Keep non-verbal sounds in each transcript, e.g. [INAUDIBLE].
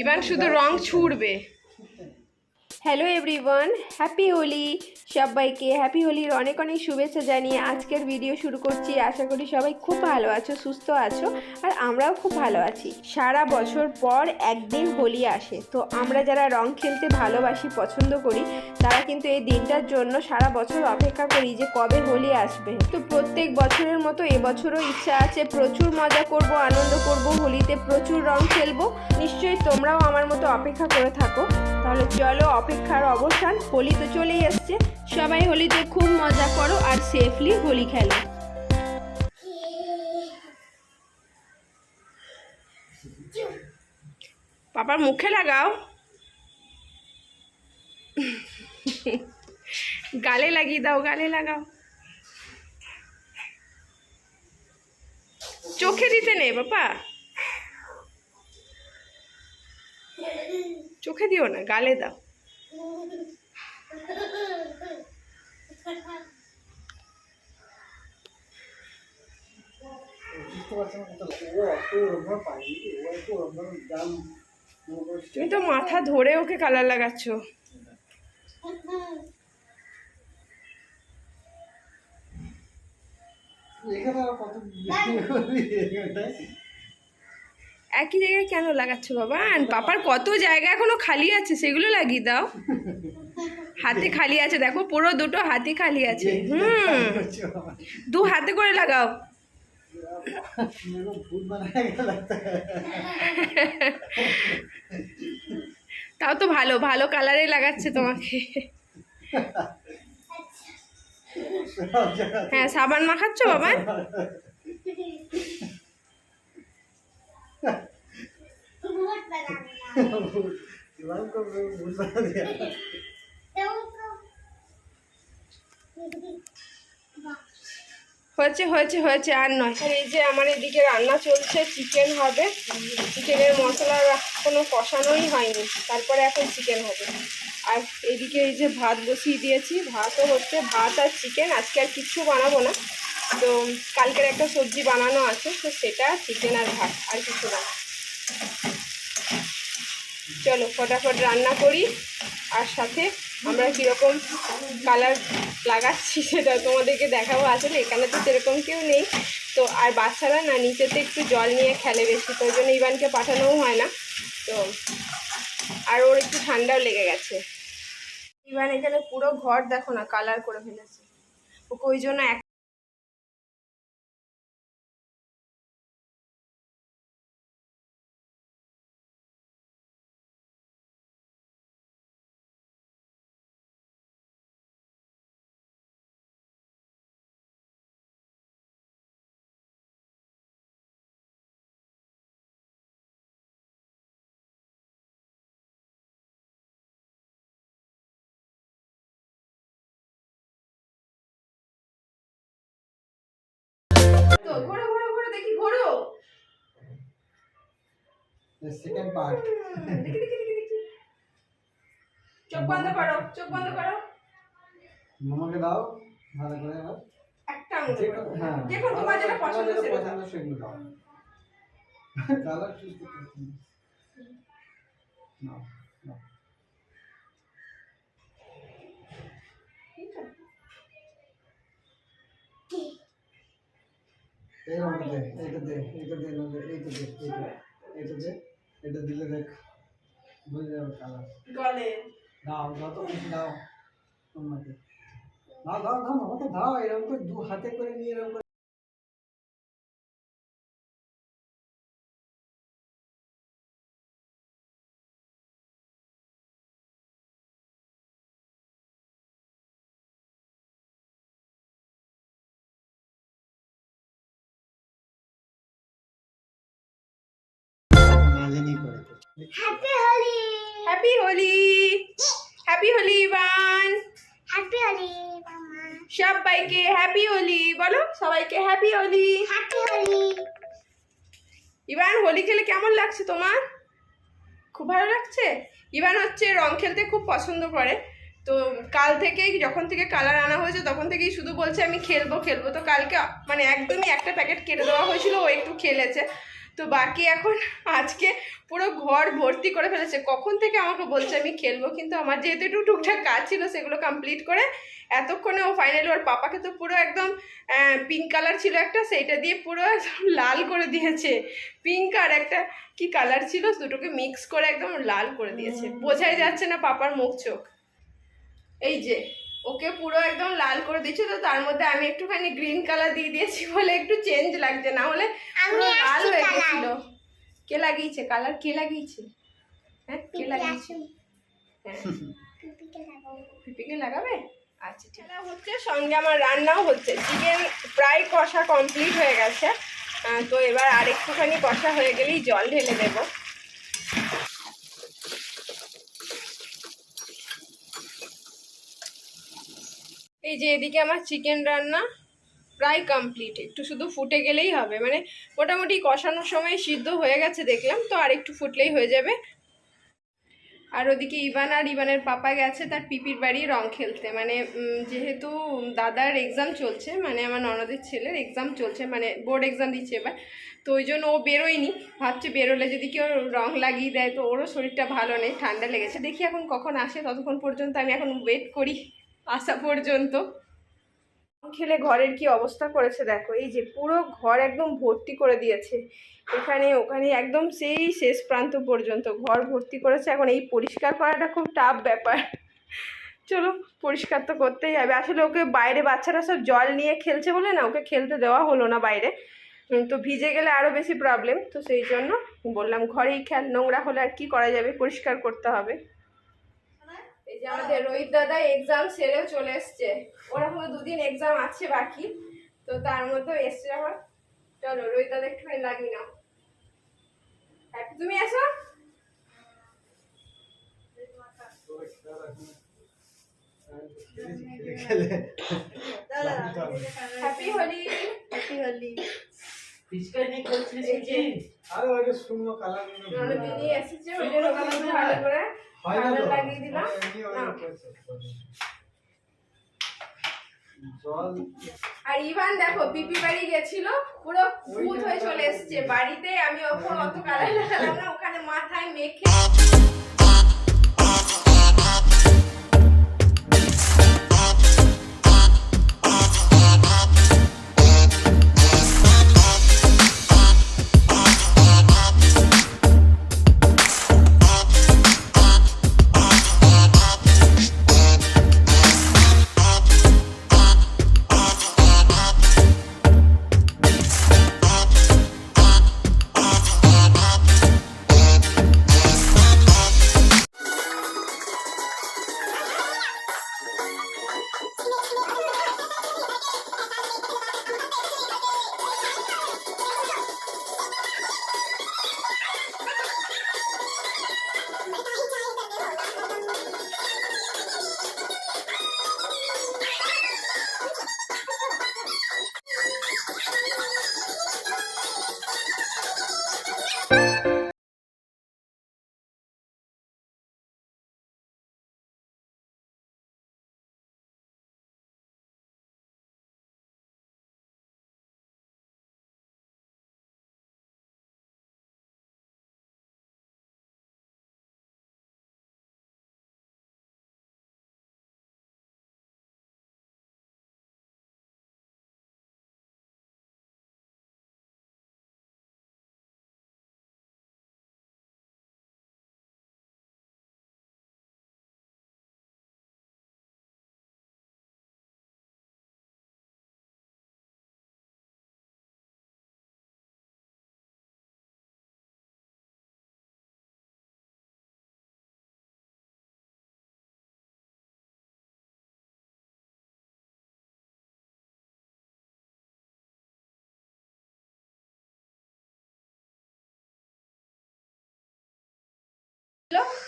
Ivan শুধু রং ছুড়বে। হ্যালো এভরিওয়ান হ্যাপি হোলি সবাইকে। হ্যাপি হোলির অনেক অনেক শুভেচ্ছা জানিয়ে আজকের ভিডিও শুরু করছি। আশা করি সবাই খুব ভালো আছো, সুস্থ আছো, আর আমরাও খুব ভালো আছি। সারা বছর পর একদিন হোলি আসে, তো আমরা যারা রং খেলতে ভালোবাসি, পছন্দ করি তারা কিন্তু এই দিনটার জন্য সারা বছর অপেক্ষা করি যে কবে হোলি আসবে। তো প্রত্যেক বছরের মতো এবছরও ইচ্ছা আছে, প্রচুর মজা করব, আনন্দ করব, হোলিতে প্রচুর রং খেলব। নিশ্চয়ই তোমরাও আমার মতো অপেক্ষা করে থাকো। তাহলে চলো অপেক্ষার অবসান, হোলি তো চলেই এসছে সবাই হোলিতে খুব মজা করো আর সেফলি হোলি খেলো। পাপার মুখে লাগাও। গালে লাগিয়ে দাও, গালে লাগাও। চোখে দিতে নেই বাপা চোখে দিও না, গালে দাও। না তুমি তো মাথা ধরে ওকে কালার লাগাচ্ছ। একই জায়গায় কেন লাগাচ্ছ বাবা? পাপার কত জায়গা এখনও খালি আছে সেগুলো লাগিয়ে দাও। হাতে খালি আছে দেখো পুরো দুটো হাতি খালি আছে। হুম। দু হাতে করে লাগাও। বানায় [LAUGHS] তাও তো ভালো ভালো কালারে লাগাচ্ছে তোমাকে হ্যাঁ সাবান মাখাচ্ছ বাবা Thank you. হয়েছে হয়েছে হয়েছে, আর নয়। এই যে আমার এদিকে রান্না চলছে চিকেন হবে। চিকেনের মশলা কোনো কষানোই হয়নি। তারপরে এখন চিকেন হবে। আর এদিকে এই যে ভাত বসিয়ে দিয়েছি। ভাতও হচ্ছে ভাত আর চিকেন আজকে আর কিচ্ছু বানাবো না। তো কালকের একটা সবজি বানানো আছে, তো সেটা চিকেন আর ভাত আর কিছু না। চলো, ফটাফট রান্না করি। আর সাথে আমরা কীরকম কালার লাগাচ্ছি সেটা তোমাদেরকে দেখাবো। আসলে এখানে তো সেরকম কেউ নেই। তো আর বাচ্চারা না, নিচেতে একটু জল নিয়ে খেলে বেশি। তো ওই জন্য ইভানকে পাঠানোও হয় না। তো আর ওর একটু ঠান্ডাও লেগে গেছে। ইভান এখানে পুরো ঘর দেখো না, কালার করে ফেলেছে। ওকে ওই জন্য এক হ্যাঁ। ঘোরো ঘোরো ঘোরো দেখি ঘোরো। সেকেন্ড পার্ট দেখি দেখি দেখি দেখি। চোখ বন্ধ করো চোখ বন্ধ করো। মামাকে দাও ভালো করে আবার একটা আঙুল হ্যাঁ দেখো তোমার যেটা পছন্দ সেটা দাও। সেগুলো দাও। কালার চুজ করতে না এই রঙটা দে এইটা দে এইটা দে নাহলে এইটা দে এইটা এইটা দে এটা দিলে দেখ বুঝে যাবে কালার গলে। দাও খুশি দাও তোমাকে। দাও দাও দাও আমাকে দাও এরকম করে দু হাতে করে নিয়ে এরকম happy Holi happy Holi happy Holi happy Holi মামা সবাইকে হ্যাপি হোলি বলো সবাইকে happy Holi happy Holi Ivan Holi খেলে কেমন লাগছে তোমার? খুব ভালো লাগছে? ইভান হচ্ছে রং খেলতে খুব পছন্দ করে। তো কাল থেকেই যখন থেকে কালার আনা হয়েছে তখন থেকেই শুধু বলছে আমি খেলব খেলব। তো কালকে মানে একদমই একটা প্যাকেট কেটে দেওয়া হয়েছিল ও একটু খেলেছে। তো বাকি এখন আজকে পুরো ঘর ভর্তি করে ফেলেছে। কখন থেকে আমাকে বলছে আমি খেলব? কিন্তু আমার যেহেতু একটু টুকটাক কাজ ছিল সেগুলো কমপ্লিট করে এতক্ষণে ও ফাইনালি ওর পাপাকে তো পুরো একদম পিঙ্ক কালার ছিল একটা সেইটা দিয়ে পুরো একদম লাল করে দিয়েছে। পিঙ্ক আর একটা কি কালার ছিল? দুটোকে মিক্স করে একদম লাল করে দিয়েছে। বোঝাই যাচ্ছে না পাপার মুখ চোখ। এই যে ওকে পুরো একদম লাল করে দিচ্ছে তো তার মধ্যে আমি একটুখানি গ্রিন কালার দিয়ে দিয়েছি বলে একটু চেঞ্জ লাগছে না হলে পুরো লাল হয়ে। গেছিল। কে লাগিয়েছে? কালার কে লাগিয়েছে? হ্যাঁ কে লাগিয়েছে? হ্যাঁ। পিপিকে লাগাবে। আচ্ছা ঠিক আছে। হচ্ছে সঙ্গে আমার রান্নাও হচ্ছে। চিকেন প্রায় কষা কমপ্লিট হয়ে গেছে। তো এবার আরেকটুখানি কষা হয়ে গেলেই জল ঢেলে দেবো। এই যে এদিকে আমার চিকেন রান্না প্রায় কমপ্লিট একটু শুধু ফুটে গেলেই হবে। মানে মোটামুটি কষানোর সময় সিদ্ধ হয়ে গেছে দেখলাম, তো আর একটু ফুটলেই হয়ে যাবে। আর ওদিকে ইভান আর ইভানের পাপা গেছে তার পিপির বাড়ি রং খেলতে। মানে যেহেতু দাদার এক্সাম চলছে মানে আমার ননদের ছেলের এক্সাম চলছে মানে বোর্ড এক্সাম দিচ্ছে এবার, তো ওই জন্য ও বেরোয়নি। ভাবছে বেরোলে যদি কেউ রং লাগিয়ে দেয়, তো ওরও শরীরটা ভালো নেই, ঠান্ডা লেগেছে। দেখি এখন কখন আসে, ততক্ষণ পর্যন্ত আমি এখন ওয়েট করি। আসা পর্যন্ত। খেলে ঘরের কি অবস্থা করেছে দেখো, এই যে পুরো ঘর একদম ভর্তি করে দিয়েছে। এখানে, ওখানে একদম সেই শেষ প্রান্ত পর্যন্ত ঘর ভর্তি করেছে। এখন এই পরিষ্কার করাটা খুব টাফ ব্যাপার। চলো, পরিষ্কার তো করতেই হবে। আসলে ওকে বাইরে বাচ্চারা সব জল নিয়ে খেলছে বলে না, ওকে খেলতে দেওয়া হলো না বাইরে। তো ভিজে গেলে আরও বেশি প্রবলেম তো সেই জন্য বললাম, ঘরেই খেল, নোংরা হলে আর কী করা যাবে? পরিষ্কার করতে হবে। এই যে আমাদের রোহিত দাদা এক্সাম সেরেও চলে এসছে। ওর এখনও দুদিন এক্সাম আছে বাকি তো তার মধ্যে এসছে আমার চলো রোহিত দাদা একটুখানি লাগিয়ে নাও। তুমি এসো। খেলে হ্যাপি হোলি হ্যাপি হোলি আরে শুকনো কালার দিদি এসেছে ওই জন্য ভালো করে হয় কালার লাগিয়ে দিলাম? জল আর ইভান দেখো পিপি বাড়ি গেছিল পুরো ভূত হয়ে চলে এসেছে। বাড়িতে আমি ওখানে অত কালার লাগালাম না ওখানে মাথায় মেখে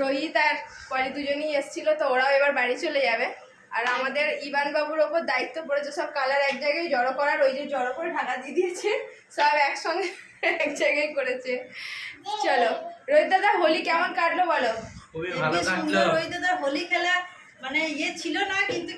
রোহিত আর পরে দুজনেই এসেছিল তো ওরাও এবার বাড়ি চলে যাবে। আর আমাদের ইবান বাবুর ওপর দায়িত্ব পড়েছে সব কালার এক জায়গায় জড়ো করার ওই যে জড়ো করে ঢাকা দিয়ে দিয়েছে সব একসঙ্গে এক জায়গায় করেছে। চলো রোহিত দাদা হোলি কেমন কাটলো বলো? খুবই ভালো কাটলো। রোহিত দাদা হোলি খেলা মানে ইয়ে ছিল না কিন্তু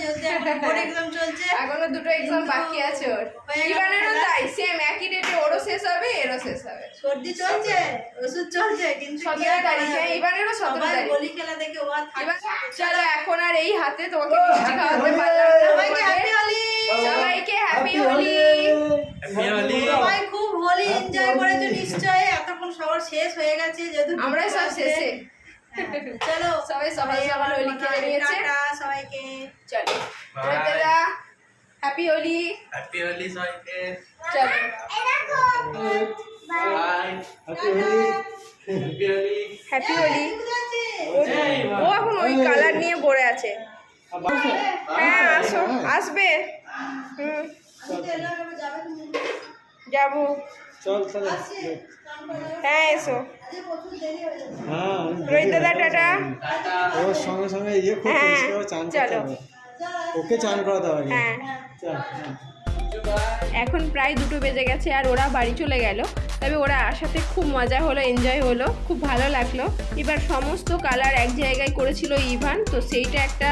যেহেতু এখন এক্সাম চলছে? এখনও দুটো এক্সাম বাকি আছে ওর। ইভানেরও তাই সেম একই ডেটে ওরও শেষ হবে এরও শেষ হবে। সর্দি চলছে ওষুধ চলছে কিন্তু সতেরো তারিখে ইভানেরও সতেরো তারিখ। বলি খেলা দেখে ও আর চলো এখন আর এই হাতে তোমাকে মিষ্টি খাওয়াতে পারলাম না সবাইকে। হ্যাপি হোলি সবাইকে হ্যাপি হোলি সবাই খুব হোলি এনজয় করেছ নিশ্চয়ই। এতক্ষণ সবার শেষ হয়ে গেছে যেহেতু আমরা সব শেষে। হ্যাঁ, [LAUGHS] চলো সবাই সকাল সকাল হোলি খেলে নিয়েছে। সবাইকে। চলো। দাদা হ্যাপি হোলি হ্যাপি হোলি সবাইকে। চলো। Bye happy Holi happy Holi ও এখন ওই কালার নিয়ে পড়ে আছে। হ্যাঁ আসো আসবে। হুম। যাব। চল চল হ্যাঁ এসো হ্যাঁ রোহিত দাদা। টাটা ওর সঙ্গে সঙ্গে ইয়ে খুব হ্যাঁ, চলো। ওকে চান করাতে হবে হ্যাঁ চল, হ্যাঁ। এখন প্রায় দুটো বেজে গেছে আর ওরা বাড়ি চলে গেল। তবে ওরা আসাতে খুব মজা হলো এনজয় হলো, খুব ভালো লাগল। এবার সমস্ত কালার এক জায়গায় করেছিল ইভান, তো সেইটা একটা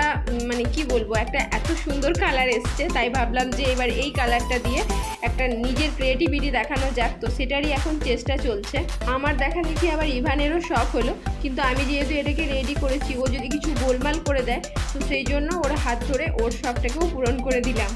মানে কি বলব, একটা এত সুন্দর কালার এসছে, তাই ভাবলাম যে এবার এই কালারটা দিয়ে একটা নিজের ক্রিয়েটিভিটি দেখানো যাক। তো সেটারই এখন চেষ্টা চলছে। আমার দেখা দেখি আবার ইভানেরও শখ হলো, কিন্তু আমি যেহেতু এটাকে রেডি করেছি, ও যদি কিছু গোলমাল করে দেয়, তো সেই জন্য ওর হাত ধরে ওর শখটাকেও পূরণ করে দিলাম।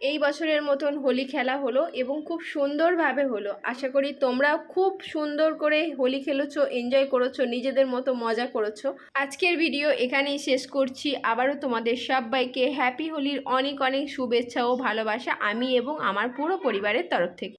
এই বছরের মতন হোলি খেলা হলো এবং খুব সুন্দরভাবে হলো। আশা করি তোমরা খুব সুন্দর করে হোলি খেলেছো এনজয় করেছ, নিজেদের মতো মজা করেছ। আজকের ভিডিও এখানেই শেষ করছি। আবারও তোমাদের সবাইকে হ্যাপি হোলির অনেক অনেক শুভেচ্ছা ও ভালোবাসা আমি এবং আমার পুরো পরিবারের তরফ থেকে।